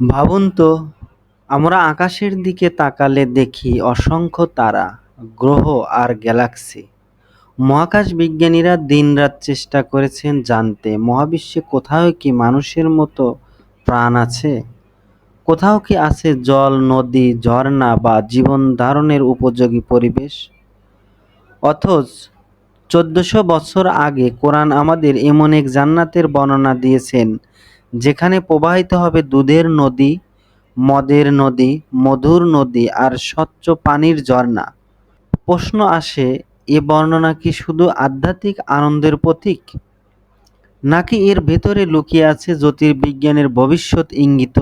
ভাবুন তো, আমরা আকাশের দিকে তাকালে দেখি অসংখ্য তারা, গ্রহ আর গ্যালাক্সি। মহাকাশ বিজ্ঞানীরা দিনরাত চেষ্টা করেছেন জানতে, মহাবিশ্বে কোথাও কি মানুষের মতো প্রাণ আছে? কোথাও কি আছে জল, নদী, ঝর্ণা বা জীবন ধারণের উপযোগী পরিবেশ? অথচ চোদ্দশো বছর আগে কোরআন আমাদের এমন এক জান্নাতের বর্ণনা দিয়েছেন যেখানে প্রবাহিত হবে দুধের নদী, মদের নদী, মধুর নদী আর স্বচ্ছ পানির ঝর্ণা। প্রশ্ন আসে, এ বর্ণনা কি শুধু আধ্যাত্মিক আনন্দের প্রতীক? নাকি এর ভেতরে লুকিয়ে আছে জ্যোতির্বিজ্ঞানের ভবিষ্যৎ ইঙ্গিত?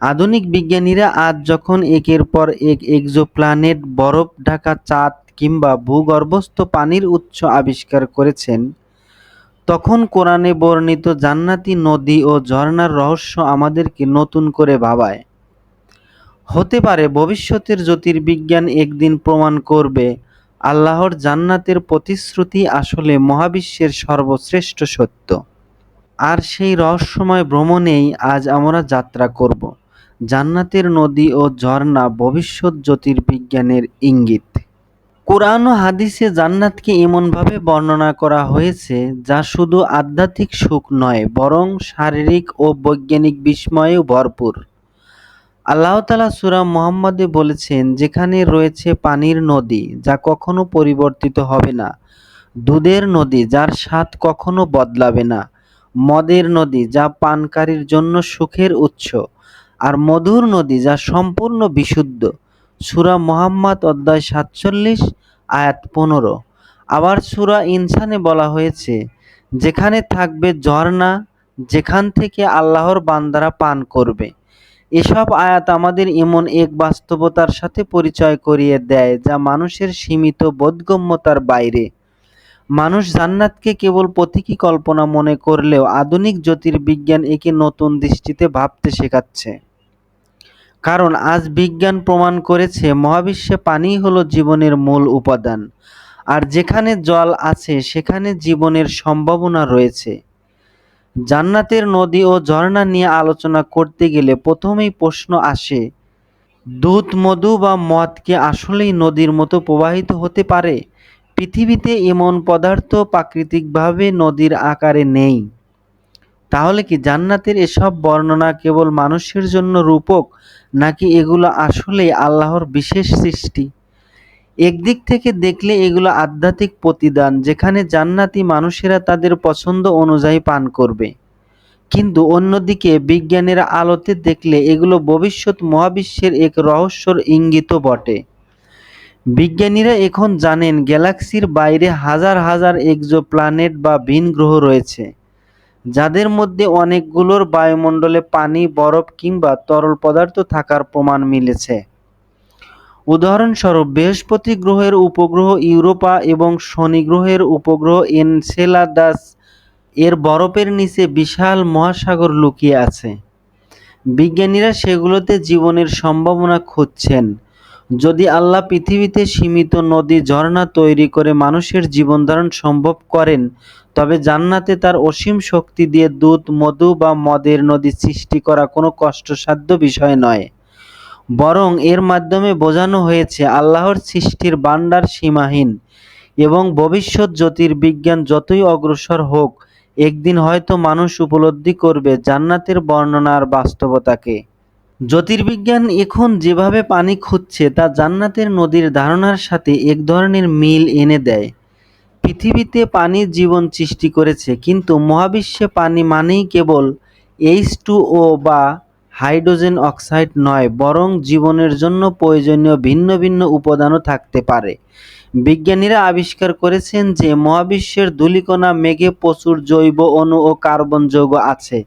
আধুনিক বিজ্ঞানীরা আজ যখন একের পর এক এক্সোপ্ল্যানেট বরফ ঢাকা চাঁদ কিংবা ভূগর্ভস্থ পানির উৎস আবিষ্কার করেছেন তখন কোরআনে বর্ণিত জান্নাতি নদী ও ঝর্ণার রহস্য আমাদেরকে নতুন করে ভাবায়। হতে পারে ভবিষ্যতের জ্যোতির্বিজ্ঞান একদিন প্রমাণ করবে, আল্লাহর জান্নাতের প্রতিশ্রুতি আসলে মহাবিশ্বের সর্বশ্রেষ্ঠ সত্য। আর সেই রহস্যময় ভ্রমণেই আজ আমরা যাত্রা করব। জান্নাতের নদী ও ঝর্ণা ভবিষ্যৎ জ্যোতির্বিজ্ঞানের ইঙ্গিত। কোরআন ও হাদিসে জান্নাতকে এমনভাবে বর্ণনা করা হয়েছে যা শুধু আধ্যাত্মিক সুখ নয়, বরং শারীরিক ও বৈজ্ঞানিক বিস্ময়েও ভরপুর। আল্লাহ তালা সুরা মোহাম্মদে বলেছেন, যেখানে রয়েছে পানির নদী, যা কখনো পরিবর্তিত হবে না। দুধের নদী, যার স্বাদ কখনো বদলাবে না। মদের নদী, যা পানকারীর জন্য সুখের উৎস। আর মধুর নদী, যা সম্পূর্ণ বিশুদ্ধ। সুরা মোহাম্মদ অধ্যায় সাতচল্লিশ, আয়াত পনেরো। আবার সুরা ইনসানে বলা হয়েছে, যেখানে থাকবে ঝর্ণা, যেখান থেকে আল্লাহর বান্দারা পান করবে। এসব আয়াত আমাদের এমন এক বাস্তবতার সাথে পরিচয় করিয়ে দেয়, যা মানুষের সীমিত বোধগম্যতার বাইরে। মানুষ জান্নাতকে কেবল প্রতীকী কল্পনা মনে করলেও আধুনিক জ্যোতির্বিজ্ঞান একে নতুন দৃষ্টিতে ভাবতে শেখাচ্ছে। কারণ আজ বিজ্ঞান প্রমাণ করেছে মহাবিশ্বে পানিই হলো জীবনের মূল উপাদান, আর যেখানে জল আছে সেখানে জীবনের সম্ভাবনা রয়েছে। জান্নাতের নদী ও ঝর্ণা নিয়ে আলোচনা করতে গেলে প্রথমেই প্রশ্ন আসে দুধ মধু বা মদ কি আসলেই নদীর মতো প্রবাহিত হতে পারে? পৃথিবীতে এমন পদার্থ প্রাকৃতিকভাবে নদীর আকারে নেই। তাহলে কি জান্নাতের এসব বর্ণনা কেবল মানুষের জন্য রূপক, নাকি এগুলো আসলেই আল্লাহর বিশেষ সৃষ্টি? একদিক থেকে দেখলে এগুলো আধ্যাত্মিক প্রতিদান, যেখানে জান্নাতি মানুষেরা তাদের পছন্দ অনুযায়ী পান করবে। কিন্তু অন্যদিকে বিজ্ঞানের আলোতে দেখলে এগুলো ভবিষ্যৎ মহাবিশ্বের এক রহস্যর ইঙ্গিত বটে। বিজ্ঞানীরা এখন জানেন গ্যালাক্সির বাইরে হাজার হাজার এক্সোপ্ল্যানেট বা ভিন গ্রহ রয়েছে। যাদের মধ্যে অনেকগুলোর বায়ুমণ্ডলে পানি, বরফ কিংবা তরল পদার্থ থাকার প্রমাণ মিলেছে। উদাহরণস্বরূপ, বৃহস্পতি গ্রহের উপগ্রহ ইউরোপা এবং শনি গ্রহের উপগ্রহ এনসেলাদাস এর বরফের নিচে বিশাল মহাসাগর লুকিয়ে আছে। বিজ্ঞানীরা সেগুলোতে জীবনের সম্ভাবনা খুঁজছেন। যদি আল্লাহ পৃথিবীতে সীমিত নদী ঝর্ণা তৈরি করে মানুষের জীবনধারণ সম্ভব করেন তবে জান্নাতে তার অসীম শক্তি দিয়ে দুধ মধু বা মদের নদী সৃষ্টি করা কোনো কষ্টসাধ্য বিষয় নয়। বরং এর মাধ্যমে বোঝানো হয়েছে আল্লাহর সৃষ্টির বান্ডার সীমাহীন এবং ভবিষ্যৎ জ্যোতির্বিজ্ঞান যতই অগ্রসর হোক, একদিন হয়তো মানুষ উপলব্ধি করবে জান্নাতের বর্ণনার বাস্তবতাকে। জ্যোতির্বিজ্ঞান এখন যেভাবে পানি খুঁজছে, তা জান্নাতের নদীর ধারণার সাথে এক ধরনের মিল এনে দেয়। পৃথিবীতে পানি জীবন সৃষ্টি করেছে, কিন্তু মহাবিশ্বে পানি মানেই কেবল এইচ টু ও বা হাইড্রোজেন অক্সাইড নয়, বরং জীবনের জন্য প্রয়োজনীয় ভিন্ন ভিন্ন উপাদানও থাকতে পারে। বিজ্ঞানীরা আবিষ্কার করেছেন যে মহাবিশ্বের ধূলিকণা মেঘে প্রচুর জৈব অণু ও কার্বন যৌগ আছে।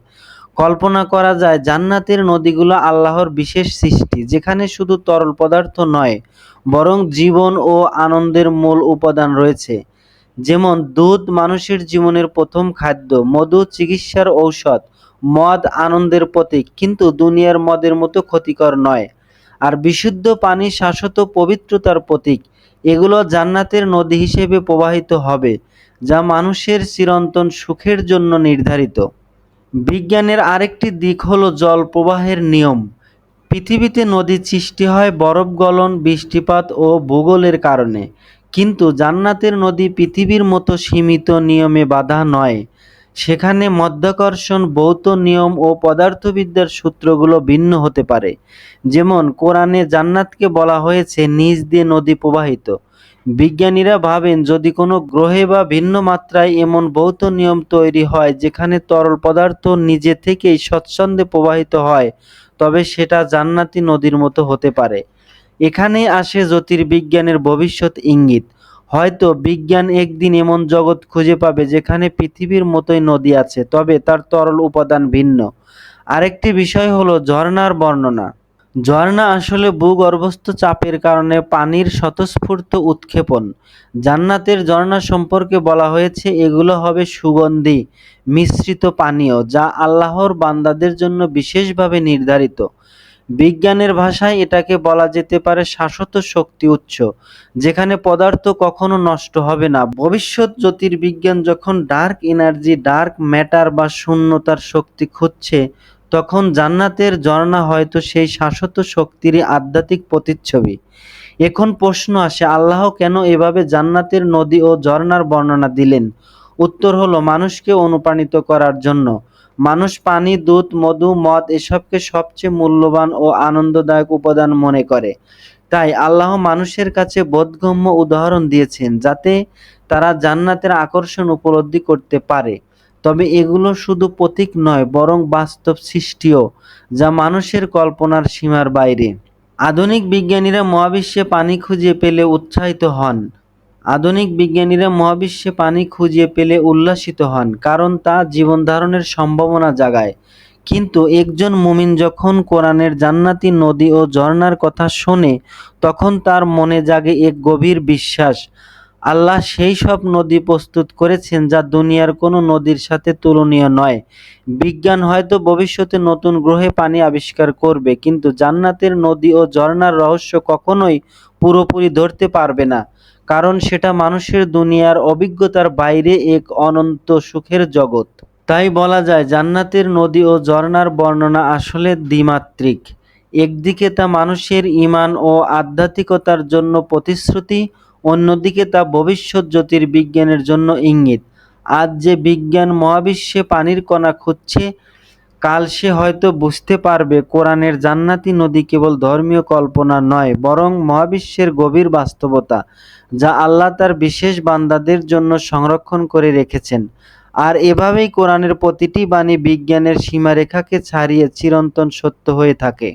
কল্পনা করা যায় জান্নাতের নদীগুলো আল্লাহর বিশেষ সৃষ্টি, যেখানে শুধু তরল পদার্থ নয়, বরং জীবন ও আনন্দের মূল উপাদান রয়েছে। যেমন দুধ মানুষের জীবনের প্রথম খাদ্য, মধু চিকিৎসার ঔষধ, মদ আনন্দের প্রতীক, কিন্তু দুনিয়ার মদের মতো ক্ষতিকর নয়। আর বিশুদ্ধ পানি শাশ্বত পবিত্রতার প্রতীক, এগুলো জান্নাতের নদী হিসেবে প্রবাহিত হবে, যা মানুষের চিরন্তন সুখের জন্য নির্ধারিত। বিজ্ঞানের আরেকটি দিক হলো জল প্রবাহের নিয়ম। পৃথিবীতে নদী সৃষ্টি হয় বরফ গলন, বৃষ্টিপাত ও ভূগোলের কারণে। কিন্তু জান্নাতের নদী পৃথিবীর মতো সীমিত নিয়মে বাঁধা নয়। সেখানে মধ্যাকর্ষণ, ভৌত নিয়ম ও পদার্থবিদ্যার সূত্রগুলো ভিন্ন হতে পারে। যেমন কোরআনে জান্নাতকে বলা হয়েছে, নিজ দিয়ে নদী প্রবাহিত। বিজ্ঞানীরা ভাবেন, যদি কোনো গ্রহে বা ভিন্ন মাত্রায় এমন ভৌত নিয়ম তৈরি হয়, যেখানে তরল পদার্থ নিজে থেকেই স্বচ্ছন্দে প্রবাহিত হয়, তবে সেটা জান্নাতি নদীর মতো হতে পারে। এখানে আসে জ্যোতির্বিজ্ঞানের ভবিষ্যৎ ইঙ্গিত। হয়তো বিজ্ঞান একদিন এমন জগৎ খুঁজে পাবে যেখানে পৃথিবীর মতোই নদী আছে, তবে তার তরল উপাদান ভিন্ন। আরেকটি বিষয় হলো ঝর্ণার বর্ণনা। ঝর্ণা আসলে ভূগর্ভস্থ চাপের কারণে পানির স্বতঃস্ফূর্ত উৎক্ষেপণ। জান্নাতের ঝর্ণা সম্পর্কে বলা হয়েছে, এগুলো হবে সুগন্ধি মিশ্রিত পানীয়, যা আল্লাহর বান্দাদের জন্য বিশেষভাবে নির্ধারিত। বিজ্ঞানের ভাষায় এটাকে বলা যেতে পারে শাশ্বত শক্তি উৎস, যেখানে পদার্থ কখনো নষ্ট হবে না। ভবিষ্যৎ জ্যোতির্বিজ্ঞান যখন ডার্ক এনার্জি ডার্ক ম্যাটার বা শূন্যতার শক্তি খুঁজছে, তখন জান্নাতের ঝর্ণা হয়তো সেই শাশ্বত শক্তিরই আধ্যাত্মিক প্রতিচ্ছবি। এখন প্রশ্ন আসে, আল্লাহ কেন এভাবে জান্নাতের নদী ও ঝর্ণার বর্ণনা দিলেন? উত্তর হলো, মানুষকে অনুপ্রাণিত করার জন্য। মানুষ পানি, দুধ, মধু, মদ এসবকে সবচেয়ে মূল্যবান ও আনন্দদায়ক উপাদান মনে করে। তাই আল্লাহ মানুষের কাছে বোধগম্য উদাহরণ দিয়েছেন যাতে তারা জান্নাতের আকর্ষণ উপলব্ধি করতে পারে। তবে এগুলো শুধু প্রতীক নয়, বরং বাস্তব সৃষ্টিও, যা মানুষের কল্পনার সীমার বাইরে। আধুনিক বিজ্ঞানীরা মহাবিশ্বে পানি খুঁজে পেলে উৎসাহিত হন। আধুনিক বিজ্ঞানীরা মহাবিশ্বে পানি খুঁজে পেলে উল্লাসিত হন, কারণ তা জীবনধারণের সম্ভাবনা জাগায়। কিন্তু একজন মুমিন যখন কোরআনের জান্নাতি নদী ও ঝর্ণার কথা শোনে, তখন তার মনে জাগে এক গভীর বিশ্বাস। আল্লাহ সেই সব নদী প্রস্তুত করেছেন যা দুনিয়ার কোনো নদীর সাথে তুলনীয় নয়। বিজ্ঞান হয়তো ভবিষ্যতে নতুন গ্রহে পানি আবিষ্কার করবে, কিন্তু জান্নাতের নদী ও ঝর্ণার রহস্য কখনোই পুরোপুরি ধরতে পারবে না। কারণ সেটা মানুষের দুনিয়ার অভিজ্ঞতার বাইরে এক অনন্ত সুখের জগৎ। তাই বলা যায়, জান্নাতের নদী ও ঝর্ণার বর্ণনা আসলে দ্বিমাত্রিক। একদিকে তা মানুষের ঈমান ও আধ্যাত্মিকতার জন্য প্রতিশ্রুতি, অন্যদিকে তা ভবিষ্যৎ জ্যোতির্বিজ্ঞানের জন্য ইঙ্গিত। আজ যে বিজ্ঞান মহাবিশ্বে পানির কণা খুঁজছে কাল সে হয়তো বুঝতে পারবে কোরআনের জান্নাতি নদী কেবল ধর্মীয় কল্পনা নয়, বরং মহাবিশ্বের গভীর বাস্তবতা, যা আল্লাহ তার বিশেষ বান্দাদের জন্য সংরক্ষণ করে রেখেছেন। আর এভাবেই কোরআনের প্রতিটি বাণী বিজ্ঞানের সীমারেখাকে ছাড়িয়ে চিরন্তন সত্য হয়ে থাকে।